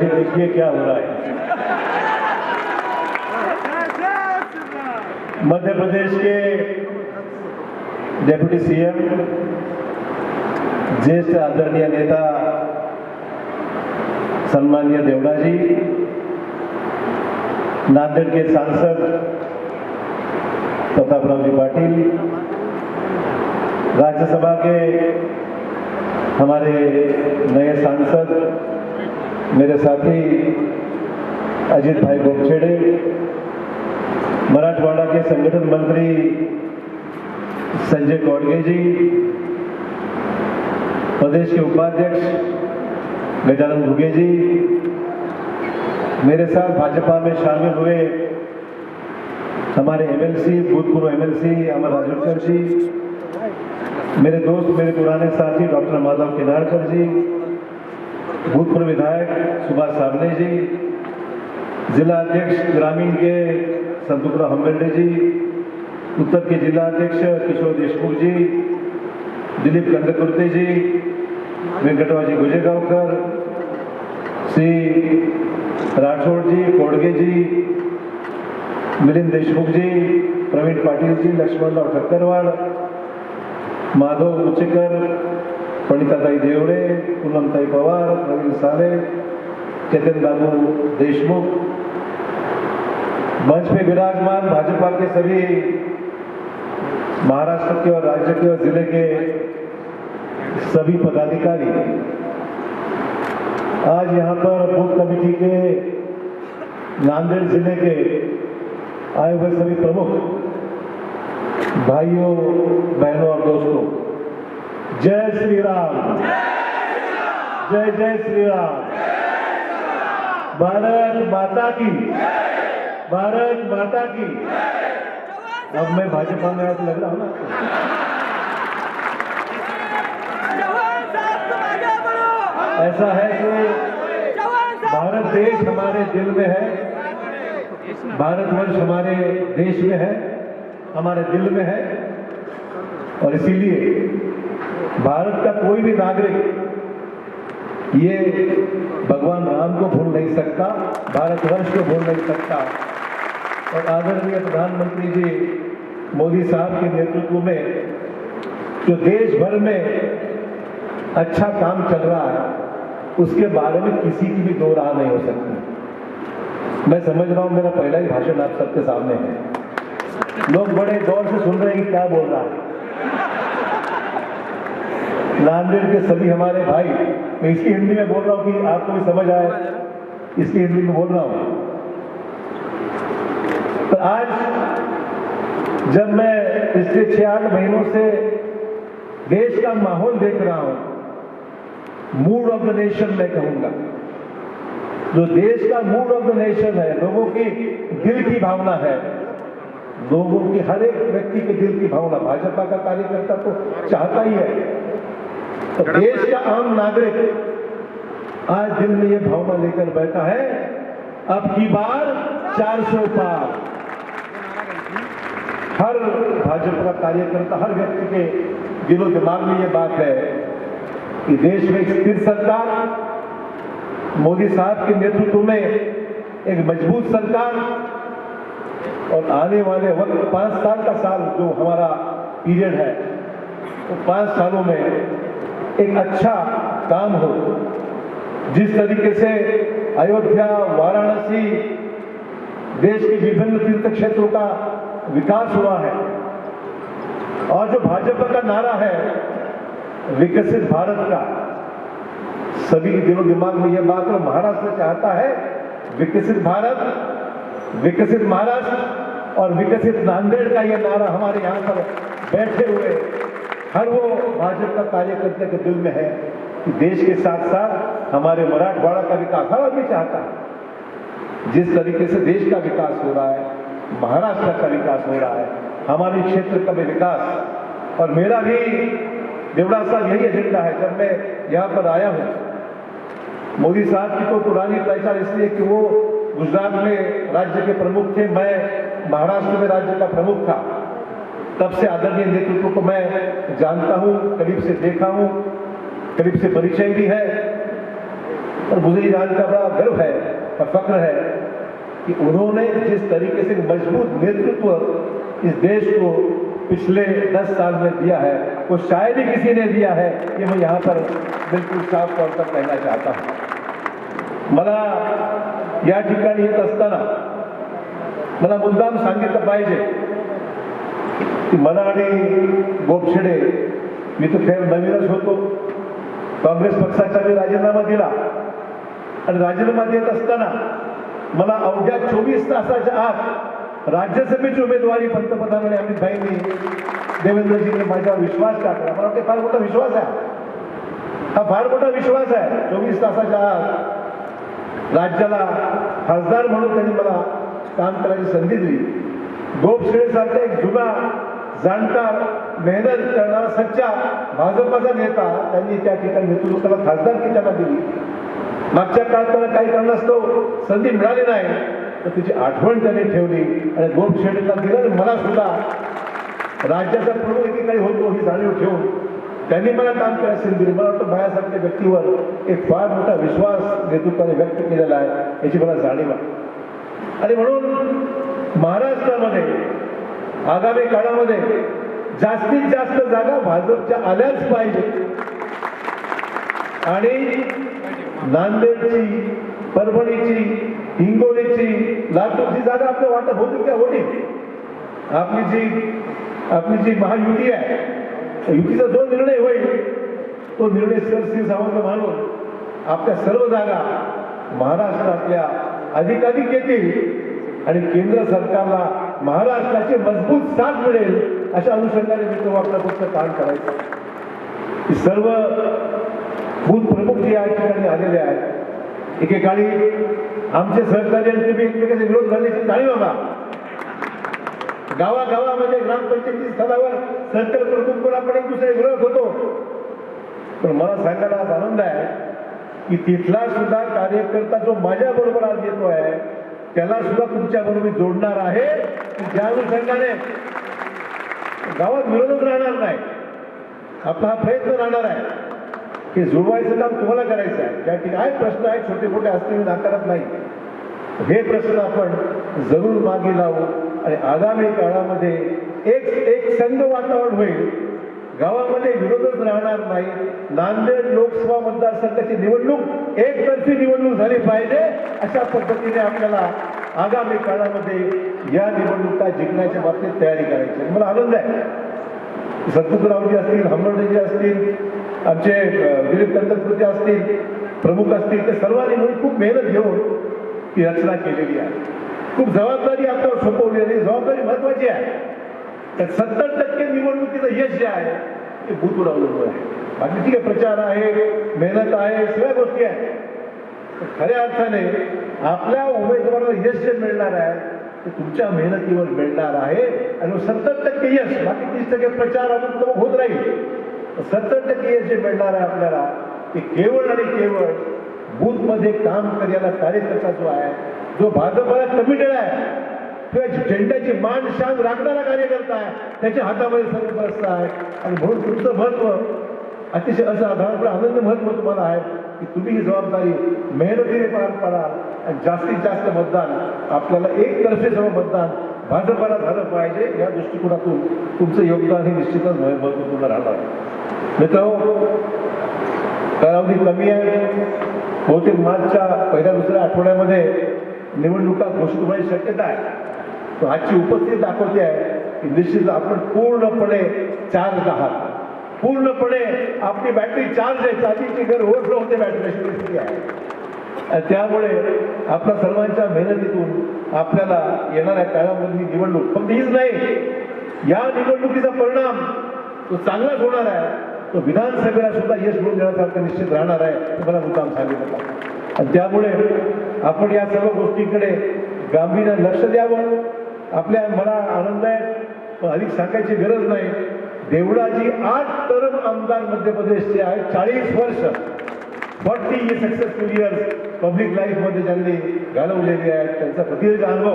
जी देखिए क्या हो रहा है? मध्य प्रदेश के डेप्यूटी सीएम, ज्येष्ठ आदरणीय नेता सम्मानीय देवड़ा जी नांदेड़ के सांसद प्रतापराव जी पाटिल, राज्यसभा के हमारे नए सांसद मेरे साथी अजीत भाई गोपछेड़े मराठवाड़ा के संगठन मंत्री संजय कौड़गे जी, प्रदेश के उपाध्यक्ष गजानंद घुगे जी, मेरे साथ भाजपा में शामिल हुए हमारे एमएलसी भूतपूर्व एमएलसी अमर राजोकर जी, मेरे दोस्त, मेरे पुराने साथी डॉक्टर माधव केदारकर जी भूतपूर्व विधायक सुभाष सामने जी, जिला अध्यक्ष ग्रामीण के संतुकरा हम्बेल्डे जी, उत्तर के जिला अध्यक्ष किशोर देशमुख जी, दिलीप कंदकुर्ते जी वेंकटवाजी गुजेगांवकर, श्री राठौड़ जी, कोडगे जी, मिलिंद देशमुख जी, प्रवीण पाटिल जी लक्ष्मणराव ठक्करवाल, माधव मुचेकर पंडिताताई देवड़े पूनमताई पवार, प्रवीण साले चेतन बाबू देशमुख, मंच पे विराजमान भाजपा के सभी महाराष्ट्र के और राज्य के और ज़िले के सभी पदाधिकारी। आज यहाँ पर बूथ कमेटी के, नांदेड़ ज़िले के आए हुए सभी प्रमुख भाइयों, बहनों और दोस्तों जय श्री राम जय जय श्री राम भारत माता की, भारत माता की। अब मैं भाजपा में आज लग रहा हूँ ना। ऐसा है कि भारत देश हमारे दिल में है, भारतवर्ष हमारे देश में है, हमारे दिल में है, और इसीलिए भारत का कोई भी नागरिक ये भगवान राम को भूल नहीं सकता, भारतवर्ष को भूल नहीं सकता। और आदरणीय प्रधानमंत्री जी मोदी साहब के नेतृत्व में जो देश भर में अच्छा काम चल रहा है, उसके बारे में किसी की भी दो राह नहीं हो सकती। मैं समझ रहा हूँ मेरा पहला ही भाषण आप सबके सामने है। लोग बड़े दौर से सुन रहे हैं क्या बोल रहा है। नांदेड़ के सभी हमारे भाई। मैं इसकी हिंदी में बोल रहा हूँ कि आपको भी समझ आए। इसकी हिंदी में बोल रहा हूँ। तो आज जब मैं पिछले छह आठ महीनों से देश का माहौल देख रहा हूँ मूड ऑफ़ द नेशन मैं कहूँगा। जो देश का मूड ऑफ़ द नेशन है, लोगों की दिल की भावना है। लोगों की हर एक व्यक्ति के दिल की भावना। भाजपा का कार्यकर्ता तो चाहता ही है। तो देश का आम नागरिक आज दिल में ये भावना लेकर बैठा है, अब की बार 400 पार। हर भाजपा का कार्यकर्ता, हर व्यक्ति के दिलो दिमाग में ये बात है कि देश में स्थिर सरकार, मोदी साहब के नेतृत्व में एक मज़बूत सरकार, और आने वाले वक्त पाँच साल का साल जो हमारा पीरियड है तो पाँच सालों में एक अच्छा काम हो। जिस तरीके से अयोध्या, वाराणसी देश के विभिन्न तीर्थ क्षेत्रों का विकास हुआ है, और जो भाजपा का नारा है विकसित भारत का, सभी के दिलो दिमाग में यह बात महाराष्ट्र चाहता है, विकसित भारत, विकसित महाराष्ट्र और विकसित नांदेड़ का यह नारा हमारे यहाँ पर बैठे हुए हर वो भाजपा कार्यकर्ता के दिल में है कि देश के साथ साथ हमारे मराठवाड़ा का विकास हर आदमी चाहता है। जिस तरीके से देश का विकास हो रहा है, महाराष्ट्र का विकास हो रहा है, हमारे क्षेत्र का भी विकास। और मेरा भी देवड़ा साहब यही एजेंडा है, जब मैं यहाँ पर आया हूँ, मोदी साहब की तो पुरानी पहचान इसलिए कि वो गुजरात में राज्य के प्रमुख थे, मैं महाराष्ट्र में राज्य का प्रमुख था। तब से आदरणीय नेतृत्व को मैं जानता हूँ, करीब से देखा हूँ, करीब से परिचय भी है। और मुझे ये जानकर बड़ा गर्व है और फक्र है कि उन्होंने जिस तरीके से मज़बूत नेतृत्व इस देश को पिछले दस साल में दिया है, वो शायद ही किसी ने दिया है, ये मैं यहाँ पर बिल्कुल साफ़ तौर पर कहना चाहता हूँ। मला या ठिकाणी येत असताना, मला मुद्दाम सांगितलं पाहिजे की मला आणि गोपछेडे. मी तर फेर नवीनच होतो. काँग्रेस पक्षाचा मी राजीनामा दिला. आणि राजीनामा देत असताना मला अवघ्या चोवीस तासाच्या आत राज्यसभेची उमेदवारी पंतप्रधान आणि अमित भाईंनी देवेंद्रजींनी माझ्यावर विश्वास टाकला. मला वाटते फार मोठा विश्वास आहे. हा फार मोठा विश्वास आहे. चोवीस तासाच्या आत राज्याला खासदार म्हणून त्यांनी मला काम करायची संधी दिली. गोपशेळेसारखा एक जुना जाणकार मेहनत करणारा सच्चा भाजपाचा नेता त्यांनी त्या ठिकाणी नेतृत्वाला खासदारकी त्यांना दिली. मागच्या काळात त्याला काही कारणास्तव संधी मिळाली नाही तर तिची आठवण त्यांनी ठेवली आणि गोपशेडेला दिलं आणि मला सुद्धा. राज्याचा प्रमुख एकेकाळी होतो ही जाणीव ठेवून त्यांनी मला काम करायला संधी दिली. मला वाटतं बायासारख्या व्यक्तीवर एक फार मोठा विश्वास नेतृत्वाने व्यक्त केलेला आहे याची मला जाणीव आहे. आणि म्हणून महाराष्ट्रामध्ये आगामी काळामध्ये जास्तीत जास्त जागा भाजपच्या आल्याच पाहिजे. आणि नांदेडची परभणीची हिंगोलीची लातूरची जागा आपल्या वाटप होती त्या होती आपली जी आपली जी महायुती आहे युतीचा जो निर्णय होईल तो निर्णय सरसी सावंत मानून आपल्या सर्व जागा महाराष्ट्रातल्या अधिकाधिक येतील आणि केंद्र सरकारला महाराष्ट्राची मजबूत साथ मिळेल अशा अनुषंगाने मी तो आपला फक्त काम करायचं. सर्व भूत प्रमुख जे या ठिकाणी आलेले आहेत एकेकाळी आमचे सहकारी आणि तुम्ही एकमेकांचा विरोध करण्याची जाणीव बघा गावागावामध्ये ग्रामपंचायती स्तरावर सर्कल प्रमुख पण आपण एक दुसरे विरोध होतो? पण मला सांगायला आज आनंद आहे की तिथला सुद्धा कार्यकर्ता जो माझ्या बरोबर आज येतो आहे त्याला सुद्धा तुमच्या बरोबर जोडणार आहे. ज्या अनुषंगाने गावात विरोधच राहणार नाही आपला हा प्रयत्न राहणार आहे हे जुळवायचं काम तुम्हाला करायचं आहे. त्या ठिकाणी प्रश्न आहेत छोटे मोठे असतील मी नाकारत नाही. हे प्रश्न आपण जरूर मागे लावू आणि आगामी काळामध्ये एक एक संघ वातावरण होईल. गावामध्ये विरोधच राहणार नाही. नांदेड लोकसभा मतदारसंघाची निवडणूक एकतर्फी निवडणूक झाली पाहिजे अशा पद्धतीने आपल्याला आगामी काळामध्ये या निवडणुका जिंकण्याच्या बाबतीत तयारी करायची आहे. मला आनंद आहे. सतपुतरावजी असतील हंबर्डेजी असतील आमचे दिलीप कंदकृती असतील प्रमुख असतील ते सर्वांनी म्हणून खूप मेहनत घेऊन ती रचना केलेली आहे. खूप जबाबदारी आपल्यावर सोपवली आणि जबाबदारी महत्वाची आहे. तर सत्तर टक्के निवडणुकीचं यश जे आहे ते भूतवर अवलंबून आहे. बाकी ठीक आहे प्रचार आहे मेहनत आहे सगळ्या गोष्टी आहेत. खऱ्या अर्थाने आपल्या उमेदवाराला यश जे मिळणार आहे ते तुमच्या मेहनतीवर मिळणार आहे. आणि सत्तर टक्के यश बाकी तीस टक्के प्रचार अजून होत राहील. सत्तर टक्के यश जे मिळणार आहे आपल्याला ते केवळ आणि केवळ बूथमध्ये काम करायला कार्यकर्ता जो आहे जो भाजपला कमिटेड आहे किंवा झेंड्याची मान शान राखणारा कार्यकर्ता आहे. त्याच्या हातामध्ये सर्व बसतं आहे आणि म्हणून तुमचं महत्त्व अतिशय असाधारण आनंद महत्त्व तुम्हाला आहे की तुम्ही ही जबाबदारी मेहनतीने पार पाडाल आणि जास्तीत जास्त मतदान आपल्याला एकतर्फे सर्व मतदान भाजपाला झालं पाहिजे. या दृष्टिकोनातून तुमचं योगदान हे निश्चितच मह- महत्त्वपूर्ण राहणार. आहे मित्र कालावधी कमी आहे. बहुतेक मार्चच्या पहिल्या दुसऱ्या आठवड्यामध्ये निवडणुका घोषित होण्याची शक्यता आहे. आजची उपस्थिती दाखवते आहे की निश्चित आपण पूर्णपणे चार्ज आहात. पूर्णपणे आपली बॅटरी चार्ज आहे चार्जिंगची घर ओव्हरफ्लो होते बॅटरी अशी परिस्थिती आहे. आणि त्यामुळे आपल्या सर्वांच्या मेहनतीतून आपल्याला येणाऱ्या काळामधली निवडणूक फक्त हीच नाही या निवडणुकीचा परिणाम तो चांगलाच होणार आहे. तो विधानसभेला सुद्धा यश मिळून देण्यासारखं निश्चित राहणार आहे हे मला मुद्दाम सांगितलं. आणि त्यामुळे आपण या सर्व गोष्टीकडे गांभीर्याने लक्ष द्यावं. आपल्या मला आनंद आहे पण अधिक सांगायची गरज नाही. देवळाची आठ टर्म आमदार मध्य प्रदेशचे आहेत चाळीस वर्ष. फॉर्टी सक्सेसफुल इयर्स पब्लिक लाईफमध्ये ज्यांनी घालवलेले आहेत त्यांचा प्रदीर्घ अनुभव.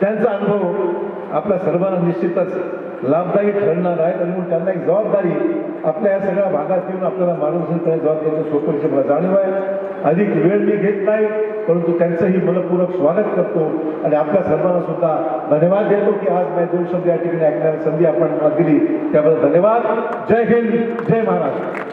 त्यांचा अनुभव आपल्या सर्वांना निश्चितच लाभदायी ठरणार आहे. आणि म्हणून त्यांना एक जबाबदारी आपल्या या सगळ्या भागात येऊन आपल्याला मार्गदर्शन करण्याची जबाबदारी सोपरीची मला जाणीव आहे. अधिक वेळ मी घेत नाही परंतु त्यांचंही मनपूर्वक स्वागत करतो आणि आपल्या सर्वांना सुद्धा धन्यवाद देतो की आज मी दोन शब्द या ठिकाणी ऐकण्याची संधी आपण दिली. त्याबद्दल धन्यवाद. जय हिंद. जय महाराष्ट्र.